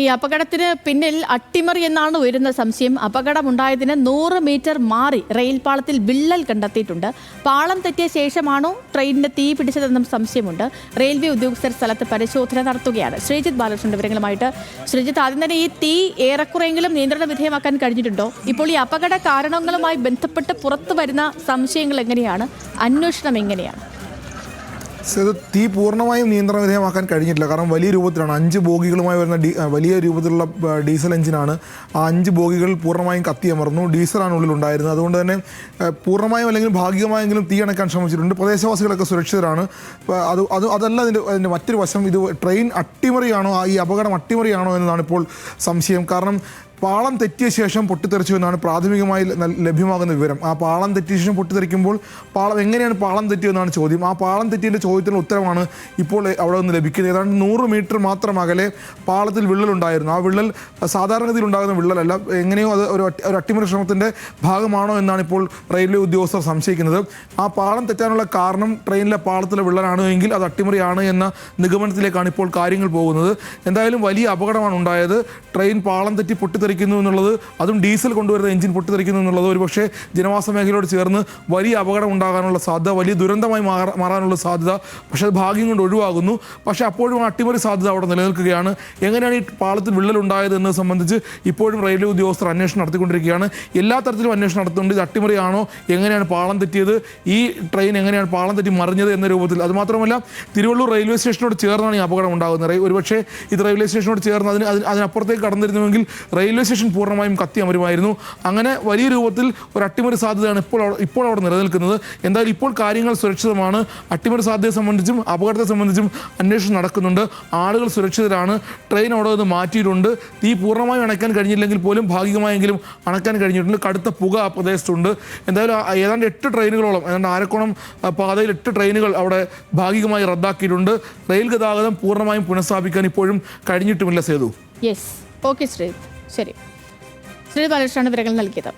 ഈ അപകടത്തിന് പിന്നിൽ അട്ടിമറി എന്നാണ് ഉയരുന്ന സംശയം. അപകടമുണ്ടായതിന് നൂറ് മീറ്റർ മാറി റെയിൽ പാളത്തിൽ വിള്ളൽ കണ്ടെത്തിയിട്ടുണ്ട്. പാളം തെറ്റിയ ശേഷമാണോ ട്രെയിനിന്റെ തീ പിടിച്ചതെന്നും സംശയമുണ്ട്. റെയിൽവേ ഉദ്യോഗസ്ഥർ സ്ഥലത്ത് പരിശോധന നടത്തുകയാണ്. ശ്രീജിത്ത് ബാലകൃഷ്ണന്റെ വിവരങ്ങളുമായിട്ട്. ശ്രീജിത്ത് ആദ്യം തന്നെ ഈ തീ ഏറെക്കുറെങ്കിലും നിയന്ത്രണ വിധേയമാക്കാൻ കഴിഞ്ഞിട്ടുണ്ടോ? ഇപ്പോൾ ഈ അപകട കാരണങ്ങളുമായി ബന്ധപ്പെട്ട് പുറത്തു വരുന്ന സംശയങ്ങൾ എങ്ങനെയാണ്? അന്വേഷണം എങ്ങനെയാണ്? ഇത് തീ പൂർണമായും നിയന്ത്രണ വിധേയമാക്കാൻ കഴിഞ്ഞിട്ടില്ല. കാരണം വലിയ രൂപത്തിലാണ്. അഞ്ച് ബോഗികളുമായി വരുന്ന ഡീ വലിയ രൂപത്തിലുള്ള ഡീസൽ എഞ്ചിനാണ് ആ അഞ്ച് ബോഗികൾ പൂർണമായും കത്തിയമർന്നു ഡീസലാണ് ഉള്ളിൽ ഉണ്ടായിരുന്നത് അതുകൊണ്ട് തന്നെ പൂർണമായും അല്ലെങ്കിൽ ഭാഗികമായെങ്കിലും തീ അണക്കാൻ ശ്രമിച്ചിട്ടുണ്ട്. പ്രദേശവാസികളൊക്കെ സുരക്ഷിതരാണ്. അത് അത് അതല്ല അതിന്റെ അതിന്റെ മറ്റൊരു വശം. ഇത് ട്രെയിൻ അട്ടിമറിയാണോ ഈ അപകടം അട്ടിമറിയാണോ എന്നതാണ് ഇപ്പോൾ സംശയം. കാരണം പാളം തെറ്റിയ ശേഷം പൊട്ടിത്തെറിച്ചു എന്നാണ് പ്രാഥമികമായി ലഭ്യമാകുന്ന വിവരം. ആ പാളം തെറ്റിയ ശേഷം പൊട്ടിത്തെറിക്കുമ്പോൾ പാളം എങ്ങനെയാണ് പാളം തെറ്റിയെന്നാണ് ചോദ്യം. ആ പാളം തെറ്റിയതിന്റെ ചോദ്യത്തിനുള്ള ഉത്തരമാണ് ഇപ്പോൾ അവിടെ നിന്ന് ലഭിക്കുന്നത്. ഏതാണ്ട് നൂറ് മീറ്റർ മാത്രം അകലെ പാളത്തിൽ വിള്ളലുണ്ടായിരുന്നു ആ വിള്ളൽ സാധാരണഗതിയിൽ ഉണ്ടാകുന്ന വിള്ളലല്ല. എങ്ങനെയോ അത് ഒരു ഒരു അട്ടിമറി ശ്രമത്തിന്റെ ഭാഗമാണോ എന്നാണ് ഇപ്പോൾ റെയിൽവേ ഉദ്യോഗസ്ഥർ സംശയിക്കുന്നത്. ആ പാളം തെറ്റാനുള്ള കാരണം ട്രെയിനിലെ പാളത്തിലെ വിള്ളലാണ് എങ്കിൽ അത് അട്ടിമറിയാണ് എന്ന നിഗമനത്തിലേക്കാണ് ഇപ്പോൾ കാര്യങ്ങൾ പോകുന്നത്. എന്തായാലും വലിയ അപകടമാണ് ഉണ്ടായത്. ട്രെയിൻ പാളം തെറ്റി പൊട്ടിത്തെറിക്കുന്നു എന്നുള്ളത് അതും ഡീസൽ കൊണ്ടുവരുന്ന എഞ്ചിൻ പൊട്ടിത്തെറിക്കുന്നു എന്നുള്ളത് ഒരുപക്ഷെ ജനവാസ മേഖലയോട് ചേർന്ന് വലിയ അപകടം ഉണ്ടാകാനുള്ള സാധ്യത വലിയ ദുരന്തമായി മാറ- മാറാനുള്ള സാധ്യത പക്ഷേ അത് ഭാഗ്യം കൊണ്ട് ഒഴിവാകുന്നു. പക്ഷേ അപ്പോഴും അട്ടിമറി സാധ്യത അവിടെ നിലനിൽക്കുകയാണ്. എങ്ങനെയാണ് ഈ പാളത്തിൽ വിള്ളൽ ഉണ്ടായത് എന്നത് സംബന്ധിച്ച് ഇപ്പോഴും റെയിൽവേ ഉദ്യോഗസ്ഥർ അന്വേഷണം നടത്തിക്കൊണ്ടിരിക്കുകയാണ്. എല്ലാ തരത്തിലും അന്വേഷണം നടത്തുന്നുണ്ട്. ഇത് അട്ടിമറിയാണോ? എങ്ങനെയാണ് പാളം തെറ്റിയത്? ഈ ട്രെയിൻ എങ്ങനെയാണ് പാളം തെറ്റി മറിഞ്ഞത് എന്ന രൂപത്തിൽ. അതുമാത്രമല്ല തിരുവള്ളൂർ റെയിൽവേ സ്റ്റേഷനോട് ചേർന്നാണ് ഈ അപകടം ഉണ്ടാകുന്നത്. ഒരുപക്ഷേ ഇത് റെയിൽവേ സ്റ്റേഷനോട് ചേർന്ന് അതിന് അതിന് അതിനപ്പുറത്തേക്ക് കടന്നിരുന്നുവെങ്കിൽ റെയിൽവേ സ്റ്റേഷൻ പൂർണമായും കത്തി അമരുമായിരുന്നു. അങ്ങനെ വലിയ രൂപത്തിൽ ഒരു അട്ടിമറി സാധ്യതയാണ് ഇപ്പോൾ ഇപ്പോൾ അവിടെ നിലനിൽക്കുന്നത്. എന്തായാലും ഇപ്പോൾ കാര്യങ്ങൾ സുരക്ഷിതമാണ്. അട്ടിമറി സാധ്യതയെ സംബന്ധിച്ചും അപകടത്തെ സംബന്ധിച്ചും അന്വേഷണം നടക്കുന്നുണ്ട്. ആളുകൾ സുരക്ഷിതരാണ്. ട്രെയിൻ അവിടെ നിന്ന് മാറ്റിയിട്ടുണ്ട്. തീ പൂർണമായും അണയ്ക്കാൻ കഴിഞ്ഞില്ലെങ്കിൽ പോലും ഭാഗികമായെങ്കിലും അണയ്ക്കാൻ കഴിഞ്ഞിട്ടുണ്ട്. കടുത്ത പുക ആ പ്രദേശത്തുണ്ട്. എന്തായാലും ഏതാണ്ട് എട്ട് ട്രെയിനുകളോളം ഏതാണ്ട് ആരക്കോണം പാതയിൽ എട്ട് ട്രെയിനുകൾ അവിടെ ഭാഗികമായി റദ്ദാക്കിയിട്ടുണ്ട്. റെയിൽ ഗതാഗതം പൂർണമായും പുനഃസ്ഥാപിക്കാൻ ഇപ്പോഴും കഴിഞ്ഞിട്ടുമില്ല സേതു. യെസ് ഓക്കെ ശ്രീജിത്ത് ശരി. ശ്രീ ബാലകൃഷ്ണനാണ് വിവരങ്ങൾ നൽകിയത്.